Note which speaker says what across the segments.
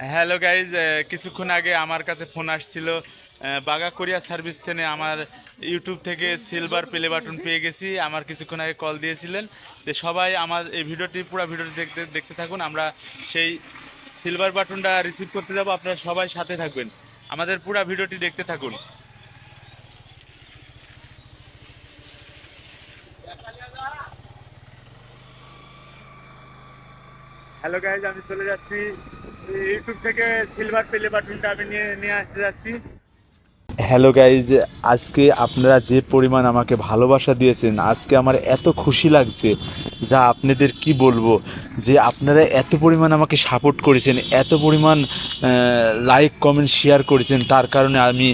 Speaker 1: Hello guys কিছুক্ষণ আগে আমার কাছে ফোন আসছিল। বাগা কোরিয়া সার্ভিস থেকে আমার ইউটিউব থেকে সিলভার প্লে বাটন পেয়ে গেছি। আমার কিছুক্ষণ আগে কল দিয়েছিলেন। তো সবাই আমার এই ভিডিওটি, পুরো ভিডিওটি দেখতে দেখতে থাকুন। আমরা সেই সিলভার বাটনটা রিসিভ করতে যাব। আপনারা সবাই সাথে থাকবেন। আমাদের পুরো ভিডিওটি দেখতে থাকুন। হ্যালো গাইজ, আমি চলে যাচ্ছি। ইউটিউব থেকে সিলভার বাটনটা আমি নিয়ে নিয়ে আসতে যাচ্ছি। হ্যালো গাইজ আজকে আপনারা যে পরিমাণ আমাকে ভালোবাসা দিয়েছেন, আজকে আমার এত খুশি লাগছে যা আপনাদের কি বলব, যে আপনারা এত পরিমাণ আমাকে সাপোর্ট করেছেন, এত পরিমাণ লাইক কমেন্ট শেয়ার করেছেন, তার কারণে আমি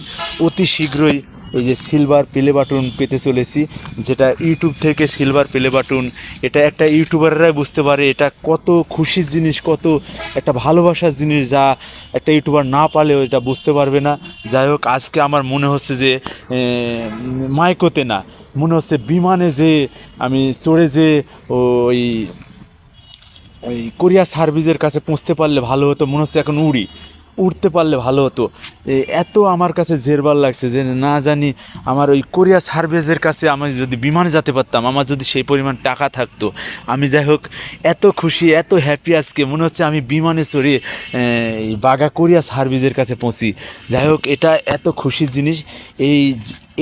Speaker 1: অতি শীঘ্রই এই যে সিলভার প্লে বাটন পেতে চলেছি, যেটা ইউটিউব থেকে সিলভার প্লে বাটন এটা একটা ইউটিউবাররাই বুঝতে পারে এটা কত খুশির জিনিস, কত একটা ভালোবাসার জিনিস যা একটা ইউটিউবার না পারলেও এটা বুঝতে পারবে না। যাই হোক, আজকে আমার মনে হচ্ছে যে মাইকোতে না, মনে হচ্ছে বিমানে যে আমি চড়ে যে ওই ওই কোরিয়া সার্ভিসের কাছে পৌঁছতে পারলে ভালো হতো, মনে হচ্ছে এখন উড়ি। উঠতে পারলে ভালো হতো। এত আমার কাছে জেরবার লাগছে যে না জানি আমার ওই কোরিয়া সার্ভিসের কাছে আমি যদি বিমানে যেতে পারতাম, আমার যদি সেই পরিমাণ টাকা থাকতো, আমি যাই হোক এত খুশি, এত হ্যাপি আজকে, মনে হচ্ছে আমি বিমানে চড়ে বাগা কোরিয়া সার্ভিসের কাছে পৌঁছি। যাই হোক, এটা এত খুশির জিনিস, এই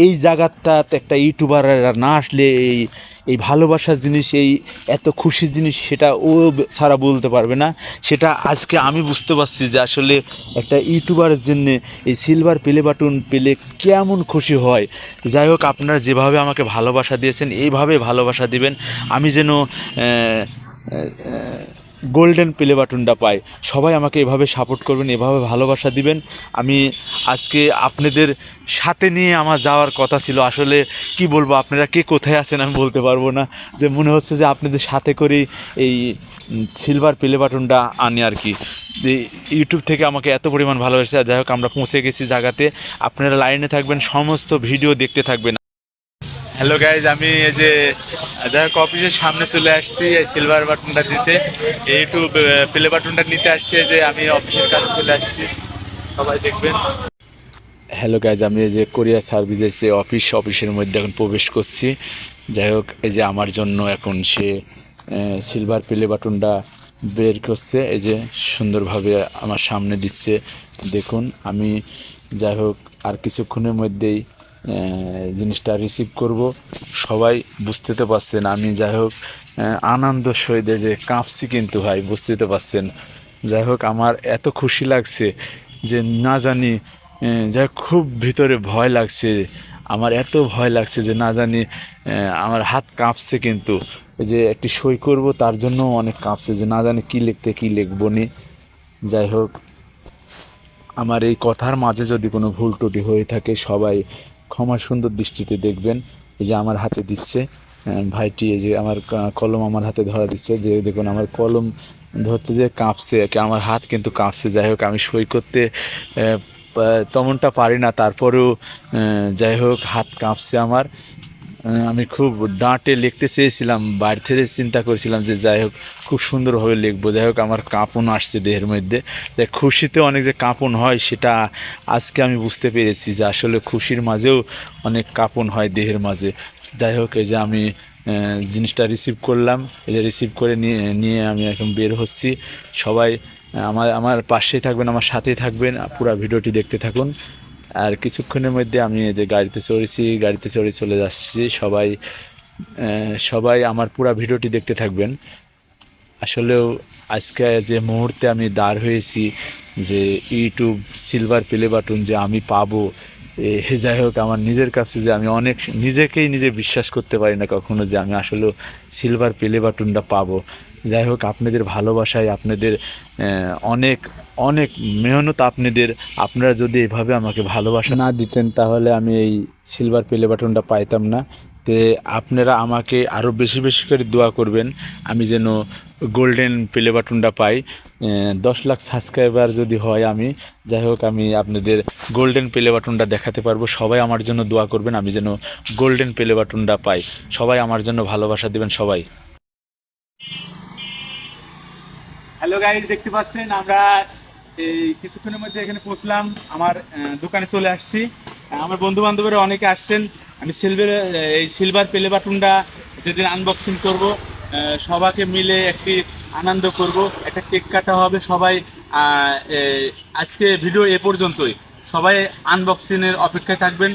Speaker 1: এই জায়গাটাতে একটা ইউটিউবাররা না আসলে এই এই ভালোবাসার জিনিস, এই এত খুশি জিনিস, সেটা ও ছাড়া বলতে পারবে না। সেটা আজকে আমি বুঝতে পারছি যে আসলে একটা ইউটিউবারের জন্য এই সিলভার পেলে বাটন পেলে কেমন খুশি হয়। যাই হোক, আপনারা যেভাবে আমাকে ভালোবাসা দিয়েছেন, এইভাবে ভালোবাসা দিবেন। আমি যেন গোল্ডেন প্লে বাটনটা পাই সবাই আমাকে এভাবে সাপোর্ট করবেন, এভাবে ভালোবাসা দিবেন। আমি আজকে আপনাদের সাথে নিয়ে আমার যাওয়ার কথা ছিল। আসলে কি বলব, আপনারা কে কোথায় আছেন আমি বলতে পারব না। যে মনে হচ্ছে যে আপনাদের সাথে করেই এই সিলভার প্লে বাটনটা আনি আর কি। ইউটিউব থেকে আমাকে এত পরিমাণ ভালোবাসে যাই হোক আমরা পৌঁছে গেছি জায়গাতে। আপনারা লাইনে থাকবেন, সমস্ত ভিডিও দেখতে থাকবেন। হ্যালো গাইজ আমি এই যে, যাই অফিসের সামনে চলে আসছি এই সিলভার বাটনটা দিতে। একটু প্লে বাটনটা নিতে আসছি যে আমি অফিসের কাছে চলে আসছি। সবাই দেখবেন। হ্যালো গাইজ আমি এই যে কোরিয়া সার্ভিসের যে অফিস অফিসের মধ্যে এখন প্রবেশ করছি। যাই হোক, এই যে আমার জন্য এখন সে সিলভার প্লে বাটনটা বের করছে। এই যে সুন্দরভাবে আমার সামনে দিচ্ছে। দেখুন, আমি যাই হোক, আর কিছুক্ষণের মধ্যেই জিনিসটা রিসিভ করব। সবাই বুঝতে তো পারছেন, আমি যাই হোক আনন্দ সহিত যে কাঁপছি কিন্তু ভাই বুঝতে তো পারছেন। যাই হোক, আমার এত খুশি লাগছে যে না জানি যাই খুব ভিতরে ভয় লাগছে, আমার এত ভয় লাগছে যে না জানি আমার হাত কাঁপছে কিন্তু। যে একটি সই করব, তার জন্য অনেক কাঁপছে যে না জানি কী লিখতে, কী লিখব নি। যাই হোক, আমার এই কথার মাঝে যদি কোনো ভুল ত্রুটি হয়ে থাকে, সবাই ক্ষমা সুন্দর দৃষ্টিতে দেখবেন। এই যে আমার হাতে দিচ্ছে ভাইটি এই যে আমার কলম আমার হাতে ধরা দিচ্ছে, যে দেখুন আমার কলম ধরতে যে কাঁপছে আমার হাত কিন্তু কাঁপছে। যাই হোক, আমি সই করতে তেমনটা পারি না, তারপরেও যাই হোক, হাত কাঁপছে আমার। আমি খুব ডাঁটে লিখতে চেয়েছিলাম বাইরে থেকে চিন্তা করেছিলাম যে যাই হোক, খুব সুন্দরভাবে লিখব। যাই হোক, আমার কাঁপন আসছে দেহের মধ্যে। তাই খুশিতে অনেক যে কাঁপন হয়, সেটা আজকে আমি বুঝতে পেরেছি যে আসলে খুশির মাঝেও অনেক কাঁপন হয় দেহের মাঝে। যাই হোক, এই যে আমি জিনিসটা রিসিভ করলাম। এই যে রিসিভ করে নিয়ে নিয়ে আমি এখন বের হচ্ছি। সবাই, আমার আমার পাশেই থাকবেন, আমার সাথেই থাকবেন। পুরো ভিডিওটি দেখতে থাকুন। আর কিছুক্ষণের মধ্যে আমি যে গাড়িতে চড়েছি, গাড়িতে চড়ে চলে যাচ্ছি। সবাই সবাই আমার পুরা ভিডিওটি দেখতে থাকবেন। আসলেও আজকে যে মুহূর্তে আমি দাঁড় হয়েছি, যে ইউটিউব সিলভার প্লে বাটন যে আমি পাবো, এ, যাই হোক, আমার নিজের কাছে যে আমি অনেক, নিজেকেই নিজে বিশ্বাস করতে পারি না কখনো যে আমি আসলে সিলভার প্লে বাটনটা পাবো। যাই হোক, আপনাদের ভালোবাসায় আপনাদের অনেক অনেক মেহনত আপনাদের আপনারা যদি এভাবে আমাকে ভালোবাসা না দিতেন তাহলে আমি এই সিলভার প্লে বাটনটা পাইতাম না। তে আপনারা আমাকে আরও বেশি বেশি করে দোয়া করবেন আমি যেন গোল্ডেন প্লে বাটনটা পাই। দশ লাখ সাবস্ক্রাইবার যদি হয় আমি যাই হোক আমি আপনাদের গোল্ডেন প্লে বাটনটা দেখাতে পারব। সবাই আমার জন্য দোয়া করবেন আমি যেন গোল্ডেন প্লে বাটনটা পাই। সবাই আমার জন্য ভালোবাসা দেবেন সবাই। হ্যালো গাইজ দেখতে পাচ্ছেন আমরা
Speaker 2: এই কিছুক্ষণের মধ্যে এখানে পৌঁছলাম, আমার দোকানে চলে আসছি। আমার বন্ধু বান্ধবেরা অনেকে আসছেন। আমি সিলভার এই সিলভার পেলে বাটুনটা যেদিন আনবক্সিং করব সবাকে মিলে একটি আনন্দ করব। একটা কেক কাটা হবে সবাই আজকে ভিডিও এ পর্যন্তই। সবাই আনবক্সিংয়ের অপেক্ষায় থাকবেন।